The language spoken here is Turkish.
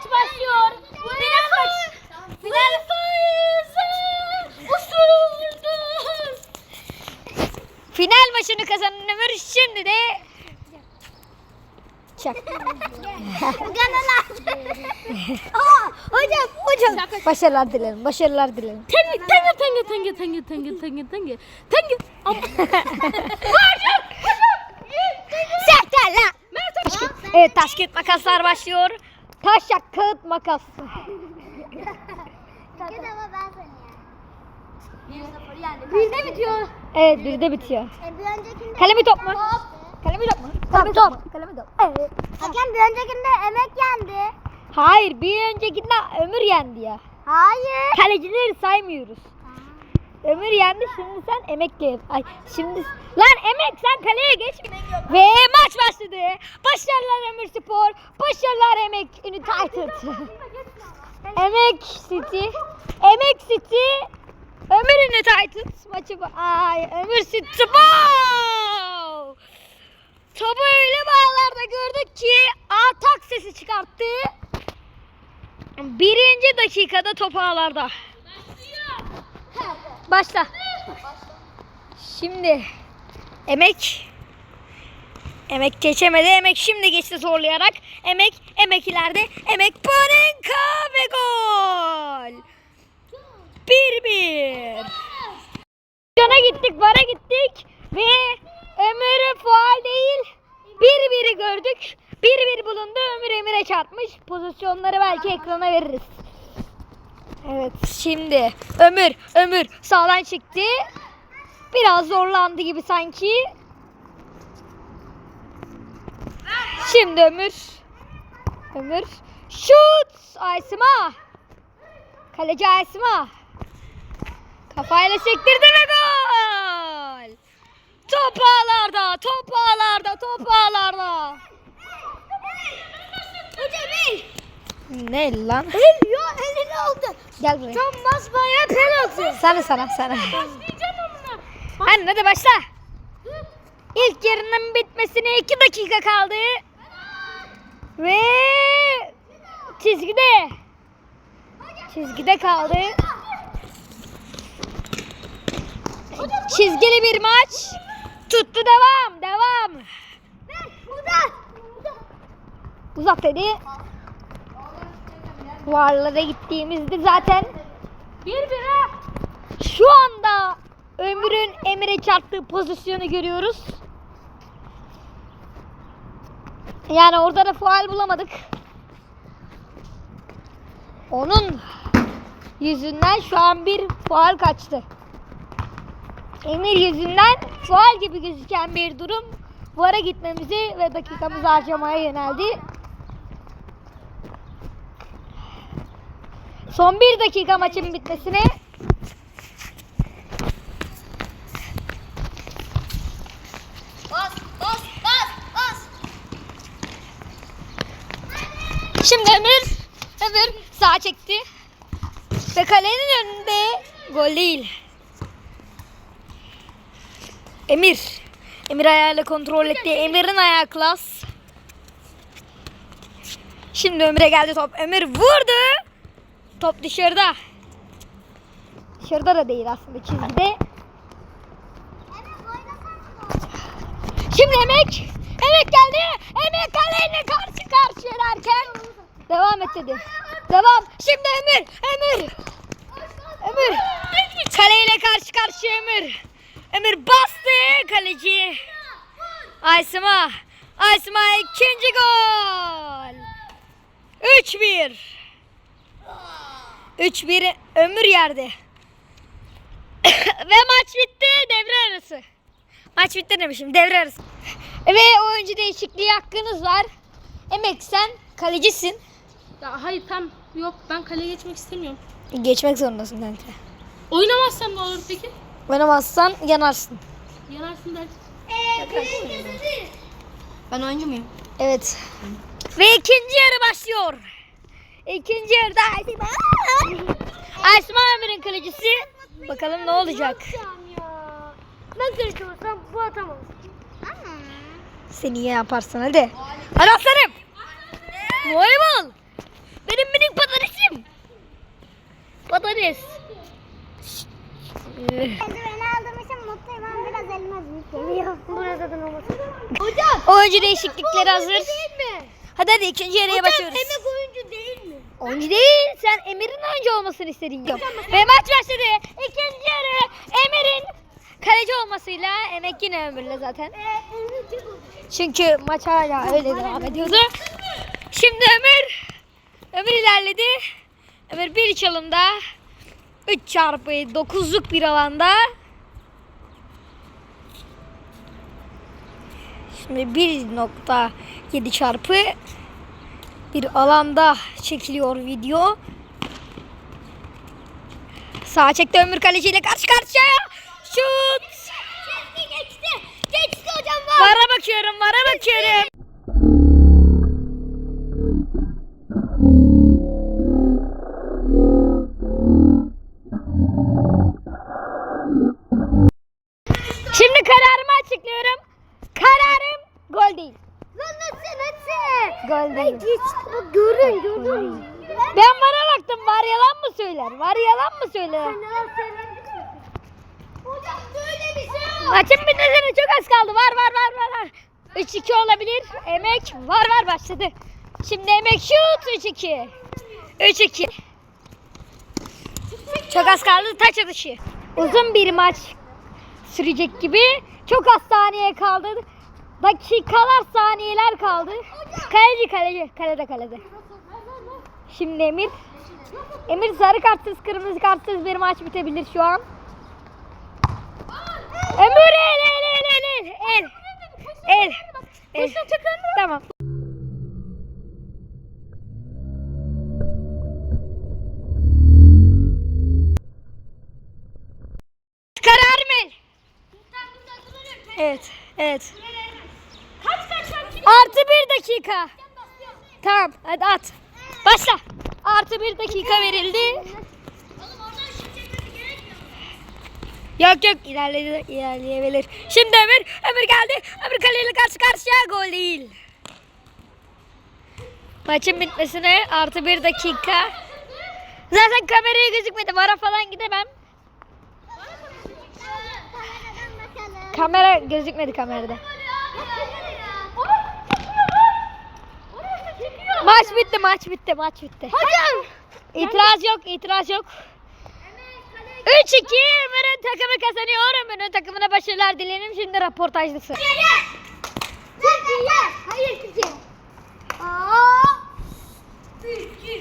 maç başlıyor. Final maç. Final Final maçını kazanan Ömür şimdi de Çak. hocam, hocam. Başarılar dilerim, başarılar dilerim. Tenge, tenge, tenge, tenge, tenge, tenge, tenge, tenge. Tenge. Hocam, hocam. Sertel lan. Evet, tasket makaslar başlıyor. Taş yak kağıt makas. Bizde bitiyor. Evet, bir de bitiyor. Bir öncekinde Kalemi top mu? Kalemi top mu? Kalemi top. Kalemi top. Evet. Hakem bir öncekinde emek yendi. Hayır, bir öncekinde Ömür yendi ya. Hayır. Kalecileri saymıyoruz. Ömür yendi şimdi sen emekle. Ay şimdi lan emek sen kaleye geç. Ve maç başladı. Başarılar Ömür Spor. Başarılar Emek United. emek City. Emek City. Ömür United maçı ay Ömür City Spor. Topu öyle bağlarda gördük ki atak sesi çıkarttı. Birinci dakikada top ağlarda. Başla. Şimdi emek Emek geçemedi. Emek şimdi geçti zorlayarak. Emek, emek ileride. Emek Panenka ve gol. 1-1. Yana gittik, vara gittik ve Ömer'e faal değil. 1-1'i gördük. 1-1 bulundu. Ömür Emir'e çarpmış. Pozisyonları belki ekrana veririz. Evet şimdi Ömür Ömür sağdan çıktı. Biraz zorlandı gibi sanki. Şimdi Ömür. Ömür. Şut! Aysima. Kaleci Aysima. Kafayla sektirdi ve gol. Top ağlarda, top ağlarda, top ağlarda. Hocam Ne lan? el ya elini aldı. Gel buraya. Tam basmaya penaltı. Sana sana sana. Hadi hadi başla. İlk yarının bitmesine 2 dakika kaldı. Ve çizgide. Çizgide kaldı. Çizgili bir maç. Tuttu devam devam. Uzak dedi. Varlara gittiğimizde zaten Bir bire. Şu anda Ömür'ün Emir'e çarptığı pozisyonu görüyoruz. Yani orada da faal bulamadık. Onun yüzünden şu an bir faal kaçtı. Emir yüzünden faal gibi gözüken bir durum VAR'a gitmemizi ve dakikamızı harcamaya yöneldi. Son bir dakika maçın bitmesine Bas bas bas bas. Şimdi Ömür, Ömür sağa çekti. Ve kalenin önünde gol değil. Emir. Emir ayağıyla kontrol etti. Emir'in ayağı klas. Şimdi Ömür'e geldi top. Ömür vurdu. Top dışarıda. Dışarıda da değil aslında çizgide. Şimdi Emek. Emek geldi. Emek kaleyle karşı karşıya derken. Devam et dedi. Devam. Şimdi Ömür. Ömür. Ömür. Kaleyle karşı karşıya Ömür. Ömür bastı kaleci. Aysima. Aysima ikinci gol. 3-1. 3-1 Ömür yerde. Ve maç bitti. Devre arası. Maç bitti demişim. Devre arası. Ve oyuncu değişikliği hakkınız var. Emek sen kalecisin. Ya hayır tam yok ben kaleye geçmek istemiyorum. Geçmek zorundasın kanka. Oynamazsam ne olur peki? Oynamazsan yanarsın. Yanarsın der. Ben oyuncu muyum? Evet. Ve ikinci yarı başlıyor. İkinci yarıda Asma. Asma Amir'in kalecisi. Bakalım ne olacak. Ben kaleci olsam bu atamaz. Seni iyi yaparsın hadi. Hadi aslanım. Voleybol. Benim minik patatesim. Patates. Ee. Ben aldığım için mutluyum ama biraz elim azmış şey. geliyor. Burada da ne olur. Hocam. Oyuncu değişiklikleri hazır. Hadi hadi ikinci yarıya başlıyoruz. Hocam oyuncu değil. Sen Emir'in oyuncu olmasını istedin. Ve maç başladı. İkinci yarı Emir'in kaleci olmasıyla Emek yine Emir'le zaten. Çünkü maç hala öyle devam ediyordu. Şimdi Ömür Ömür ilerledi. Ömür bir çalımda 3 çarpı 9'luk bir alanda Şimdi 1.7 çarpı bir alanda çekiliyor video. Sağ çekti Ömür kaleciyle karşı karşıya. Şut. Geçti geçti. Geçti hocam var. Vara bakıyorum, vara bakıyorum. Gol değil. Bak görün görün. Ben vara baktım. Var yalan mı söyler? Var yalan mı söyler? Hocam böyle bir şey yok. Maçın bitmesine çok az kaldı. Var var var var. var. 3-2 olabilir. Emek var var başladı. Şimdi emek şut 3-2. 3-2. Çok az kaldı taç atışı. Uzun bir maç sürecek gibi. Çok az saniye kaldı. Dakikalar saniyeler kaldı. Kaleci kaleci. Kalede kalede. Şimdi Emir. Emir sarı kartsız kırmızı kartsız bir maç bitebilir şu an. Emir el el el el el. El. El. el. Tamam. Karar el. Evet. Evet. Artı bir dakika. Tamam hadi at. Başla. Artı bir dakika verildi. Yok yok ilerledi, ilerleyebilir. Şimdi Ömür, Ömür geldi. Ömür kaleyle karşı karşıya gol değil. Maçın bitmesine artı bir dakika. Zaten kameraya gözükmedi. Vara falan gidemem. Kamera gözükmedi kamerada. Maç bitti, maç bitti, maç bitti. Hocam. İtiraz yok, itiraz yok. 3-2 Ömür'ün takımı kazanıyor. Ömür'ün takımına başarılar dilerim. Şimdi raportajlısı. Türkiye. Hayır Türkiye. Aa. Türkiye.